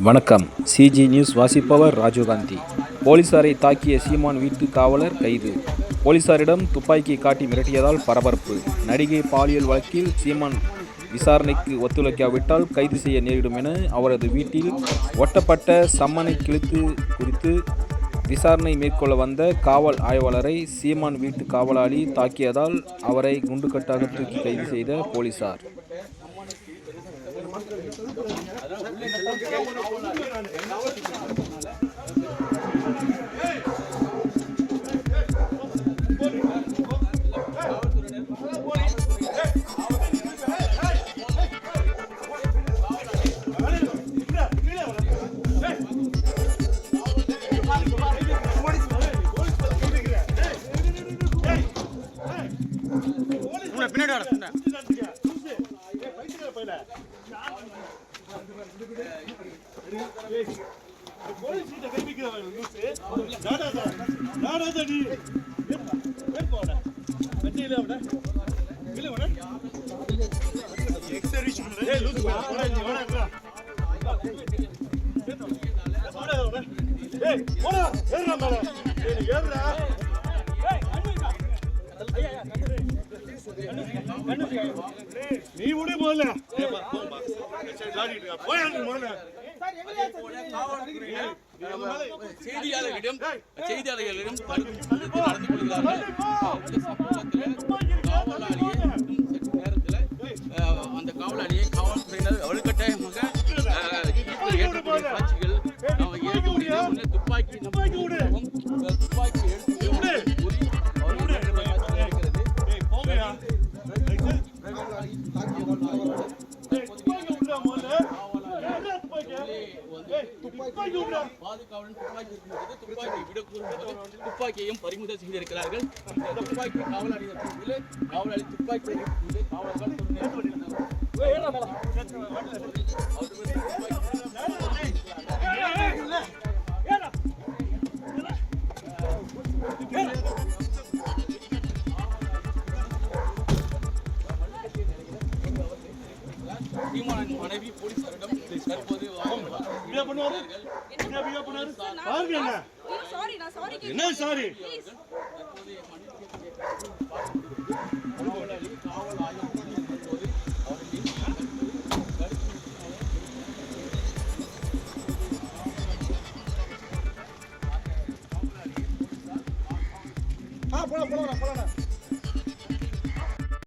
வணக்கம். CG news வாசிப்பவர் ராஜீவ்காந்தி போலீசாரை தாக்கிய சீமான் வீட்டு காவலர் கைது. போலீசாரிடம் துப்பாக்கி காட்டி மிரட்டியதால் பரபரப்பு. நடிகை பாலியல் வழக்கில் சீமான் விசாரணைக்கு ஒத்துழைக்காவிட்டால் கைது செய்ய நேரிடும் என அவரது வீட்டில் ஒட்டப்பட்ட சம்மனை கிழித்து குறித்து விசாரணை மேற்கொள்ள வந்த காவல் ஆய்வாளரை சீமான் வீட்டு காவலாளி தாக்கியதால் அவரை குண்டுக்கட்டாக தூக்கி கைது செய்த போலீசார். பின்னாடி உன்னை ஏய் வர பின்னாடி. நீ விடு முதல்ல. செய்தியாளர்களிடம் செய்தியாளர்களிடம் நடந்து கொள்கிறார்கள். காவலாளியை நேரத்தில் அந்த காவலாளியை காவல்துறையினர் வலுக்கட்டாயமாக காட்சிகள் துப்பாக்கி துப்பாக்கி எடுத்து துப்பாக்கியையும் பறிமுதல் செய்திருக்கிறார்கள் இந்த துப்பாக்கி காவலாளி தரப்பில் காவலாளி துப்பாக்கி இருக்கும்போது காவலர்கள் சீமானின் மனைவி போலீசாரிடம் தற்போது இப்படியா பண்ணுவாரு? என்ன? சாரி நான் சாரி என்ன? சாரி? காவலாளி காவல் ஆய்வு போலாம் போலாம் போலாம்.